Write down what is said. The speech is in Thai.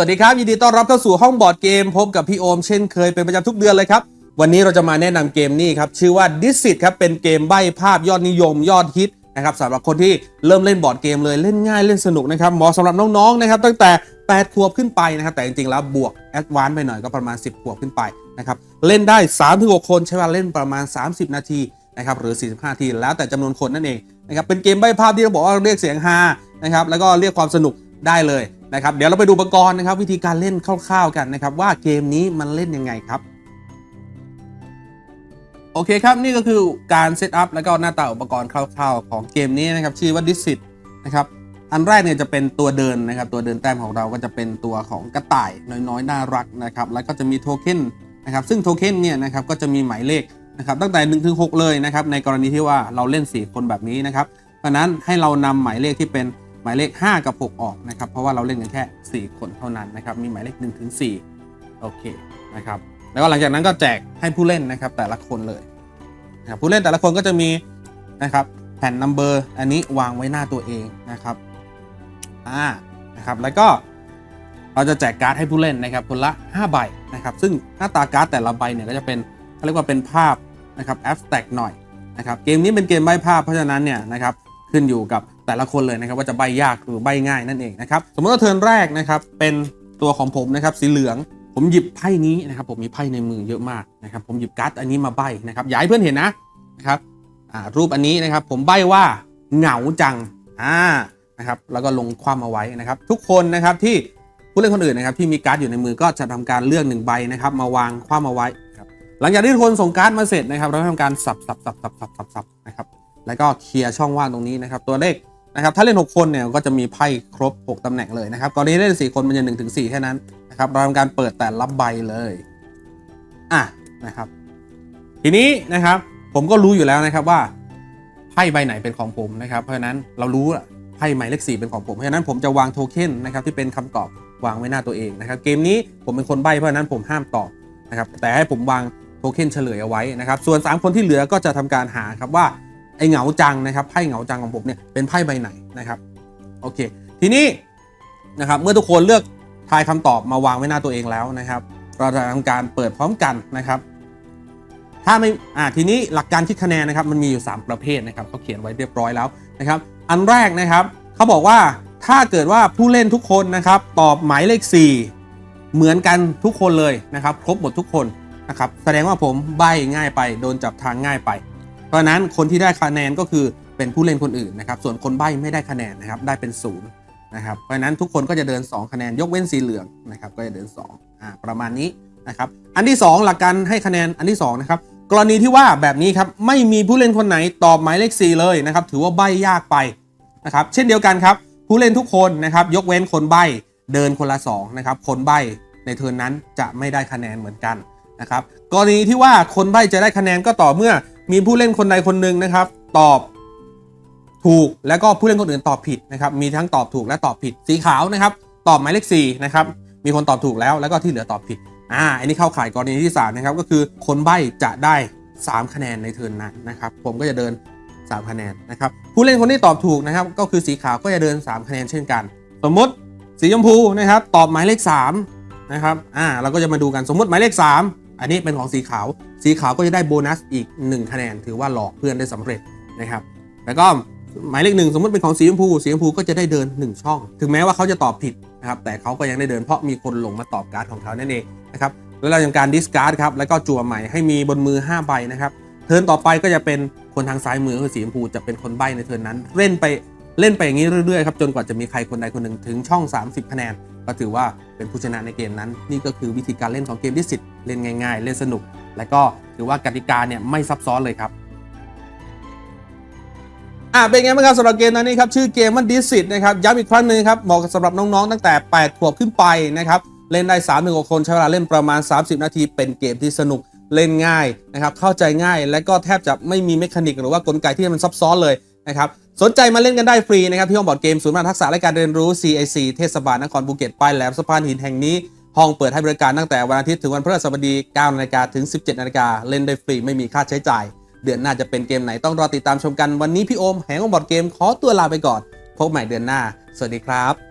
วัสดีครับ ยินดีต้อนรับเข้าสู่ห้องบอร์ดเกม พบกับพี่โอมเช่นเคยเป็นประจำทุกเดือนเลยครับ วันนี้เราจะมาแนะนำเกมนี้ครับ ชื่อว่า d i s i t ครับ เป็นเกมใบ้ภาพยอดนิยมยอดฮิตนะครับสำหรับคนที่เริ่มเล่นบอร์ดเกมเลยเล่นง่ายเล่นสนุกนะครับเหมาะสำหรับน้องๆนะครับตั้งแต่ 8 ขวบขึ้นไปนะครับ แต่จริงๆ แล้วบวกแอดวานซ์ไปหน่อยก็ประมาณ 10 ขวบขึ้นไปนะครับเล่นได้ 3-6 คนใช้เวลาเล่นประมาณ 30 นาทีนะครับหรือ 45 นาทีแล้วแต่จำนวนคนนั่นเองนะครับเป็นเกมใบ้ภาพที่เราบอกว่าเรียกเสียงฮานะครับแล้วก็เรียกความสนุกได้เลย นะครับ เดี๋ยวเราไปดูอุปกรณ์นะครับ วิธีการเล่นคร่าวๆกันนะครับ ว่าเกมนี้มันเล่นยังไงครับโอเคครับ นี่ก็คือการเซตอัพแล้วก็หน้าตาอุปกรณ์คร่าวๆของเกมนี้นะครับ ชื่อว่า Disit นะครับอันแรกเนี่ยจะเป็นตัวเดินนะครับ ตัวเดินแต้มของเราก็จะเป็นตัวของกระต่ายน้อยๆน่ารักนะครับ แล้วก็จะมีโทเค็นนะครับ ซึ่งโทเค็นเนี่ยนะครับก็จะมีหมายเลขนะครับ ตั้งแต่1ถึง6เลยนะครับ ในกรณีที่ว่าเราเล่น 4 คนแบบนี้นะครับ เพราะฉะนั้นให้เรานำหมายเลขที่เป็น หมายเลข 5 กับ 6 ออกนะครับ เพราะว่าเราเล่นกันแค่ 4 คนเท่านั้นนะครับ มีหมายเลข1ถึง4โอเคนะครับ แล้วก็หลังจากนั้นก็แจกให้ผู้เล่นนะครับแต่ละคนเลยนะครับผู้เล่นแต่ละคนก็จะมีนะครับแผ่นนัมเบอร์อันนี้วางไว้หน้าตัวเองนะครับอ่านะครับ แล้วก็เราจะแจกการ์ดให้ผู้เล่นนะครับคนละ 5 ใบนะครับ ซึ่งหน้าตาการ์ดแต่ละใบเนี่ยก็จะเป็นเขาเรียกว่าเป็นภาพนะครับแอ s สแต็กหน่อยนะครับ เกมนี้เป็นเกมใบภาพเพราะฉะนั้นเนี่ยนะครับขึ้นอยู่กับ แต่ละคนเลยนะครับว่าจะใบยากหรือใบง่ายนั่นเองนะครับสมมติว่าเทิร์นแรกนะครับเป็นตัวของผมนะครับสีเหลืองผมหยิบไพ่นี้นะครับผมมีไพ่ในมือเยอะมากนะครับผมหยิบการ์ดอันนี้มาใบนะครับอย่าให้เพื่อนเห็นนะนะครับรูปอันนี้นะครับผมใบว่าเหงาจังอ่านะครับแล้วก็ลงความเอาไว้นะครับ ทุกคนนะครับที่ผู้เล่นคนอื่นนะครับที่มีการ์ดอยู่ในมือก็จะทำการเลือกหนึ่งใบนะครับมาวางคว่ำเอาไว้ครับหลังจากที่ทุกคนส่งการ์ดมาเสร็จนะครับเราทำการสับสับสับสับสับสับสับนะครับแล้วก็เคลียร์ช่องว่างตรงนี้นะครับตัวเลข นะครับ ถ้าเล่น 6 คนเนี่ยก็จะมีไพ่ครบ 6ตำแหน่งเลยนะครับกรณีเล่น 4 คนมันจะ1ถึง4แค่นั้นนะครับเราทำการเปิดแต่ละใบเลยอะนะครับ ทีนี้นะครับผมก็รู้อยู่แล้วนะครับว่าไพ่ใบไหนเป็นของผมนะครับเพราะฉะนั้นเรารู้ไพ่หมายเลขสี่เป็นของผมเพราะฉะนั้นผมจะวางโทเค็นนะครับที่เป็นคำตอบวางไว้หน้าตัวเองนะครับ เกมนี้ผมเป็นคนใบเพราะฉะนั้นผมห้ามตอบนะครับแต่ให้ผมวางโทเค็นเฉลยเอาไว้นะครับ ส่วน 3 คนที่เหลือก็จะทำการหาครับว่า ไอเหงาจังนะครับไพ่เหงาจังของผมเนี่ยเป็นไพ่ใบไหนนะครับโอเค ทีนี้นะครับเมื่อทุกคนเลือกทายคำตอบมาวางไว้หน้าตัวเองแล้วนะครับ เราจะทำการเปิดพร้อมกันนะครับ ถ้าไม่อ่าทีนี้หลักการคิดคะแนนนะครับ มันมีอยู่ 3 ประเภทนะครับเขาเขียนไว้เรียบร้อยแล้วนะครับ อันแรกนะครับเขาบอกว่าถ้าเกิดว่าผู้เล่นทุกคนนะครับ ตอบหมายเลข 4 เหมือนกันทุกคนเลยนะครับ ครบหมดทุกคนนะครับ แสดงว่าผมใบง่ายไป โดนจับทางง่ายไป เพราะนั้นคนที่ได้คะแนนก็คือเป็นผู้เล่นคนอื่นนะครับ ส่วนคนใบไม่ได้คะแนนนะครับ ได้เป็นศูนย์นะครับ เพราะนั้นทุกคนก็จะเดิน 2 คะแนนยกเว้นสีเหลืองนะครับ ก็จะเดิน2อ่าประมาณนี้นะครับ อันที่ 2 หลักการให้คะแนนอันที่2นะครับกรณีที่ว่าแบบนี้ครับไม่มีผู้เล่นคนไหนตอบหมายเลข 4 เลยนะครับ ถือว่าใบยากไปนะครับ เช่นเดียวกันครับ ผู้เล่นทุกคนนะครับ ยกเว้นคนใบเดินคนละ2นะครับ คนใบในเทิร์นนั้นจะไม่ได้คะแนนเหมือนกันนะครับ กรณีที่ว่าคนใบจะได้คะแนนก็ต่อเมื่อ มีผู้เล่นคนใดคนหนึ่งนะครับ ตอบถูกแล้วก็ผู้เล่นคนอื่นตอบผิดนะครับมีทั้งตอบถูกและตอบผิดสีขาวนะครับ ตอบหมายเลข4นะครับมีคนตอบถูกแล้วแล้วก็ที่เหลือตอบผิดอ่าอันนี้เข้าข่ายกรณีที่3นะครับก็คือคนใบ้จะได้ 3 คะแนนในเทิร์นนั้นนะครับ ผมก็จะเดิน 3 คะแนนนะครับผู้เล่นคนที่ตอบถูกนะครับ ก็คือสีขาวก็จะเดิน 3 คะแนนเช่นกัน สมมติสีชมพูนะครับ ตอบหมายเลข3นะครับอ่าเราก็จะมาดูกันสมมติหมายเลข3 อันนี้เป็นของสีขาว สีขาวก็จะได้โบนัสอีก 1 คะแนน ถือว่าหลอกเพื่อนได้สำเร็จนะครับแล้วก็หมายเลขหนึ่งสมมติเป็นของสีชมพู สีชมพูก็จะได้เดิน 1 ช่อง ถึงแม้ว่าเขาจะตอบผิดนะครับแต่เขาก็ยังได้เดินเพราะมีคนลงมาตอบการ์ดของเขานั่นเองนะครับแล้วเราทำการดิสการ์ดครับแล้วก็จั่วใหม่ให้มีบนมือ5ใบนะครับเทิร์นต่อไปก็จะเป็นคนทางซ้ายมือคือสีชมพูจะเป็นคนใบในเทิร์นนั้น เล่นไปเล่นไปอย่างนี้เรื่อยๆครับจนกว่าจะมีใครคนใดคนหนึ่งถึงช่อง 30 คะแนน ก็ถือว่าเป็นผู้ชนะในเกมนั้น นี่ก็คือวิธีการเล่นของเกมที่สิเล่นง่าย ๆ เล่นสนุก และก็ถือว่ากติกาเนี่ยไม่ซับซ้อนเลยครับอ่าเป็นไงบ้างครับสำหรับเกมนั้นนี่ครับชื่อเกมมันดิสิตนะครับย้ำอีกครั้งหนึ่งครับเหมาะสำหรับน้องๆตั้งแต่ 8 ขวบขึ้นไปนะครับเล่นได้3ามถึงหคนใช้เวลาเล่นประมาณ 30 นาที เป็นเกมที่สนุกเล่นง่ายนะครับเข้าใจง่ายและก็แทบจะไม่มีเมคานิกหรือว่ากลไกที่มันซับซ้อนเลยนะครับ สนใจมาเล่นกันได้ฟรีนะครับ ที่ห้องบอร์ดเกมศูนย์พัฒนาทักษะและการเรียนรู้ CIC เทศบาลนครภูเก็ตป้ายแหลมสะพานหินแห่งนี้ ห้องเปิดให้บริการตั้งแต่วันอาทิตย์ถึงวันพฤหัสบดี9นาฬิกาถึง 17นาฬิกาเล่นได้ฟรีไม่มีค่าใช้จ่าย เดือนหน้าจะเป็นเกมไหนต้องรอติดตามชมกันวันนี้พี่โอมแห่งห้องบอร์ดเกมขอตัวลาไปก่อน พบใหม่เดือนหน้า สวัสดีครับ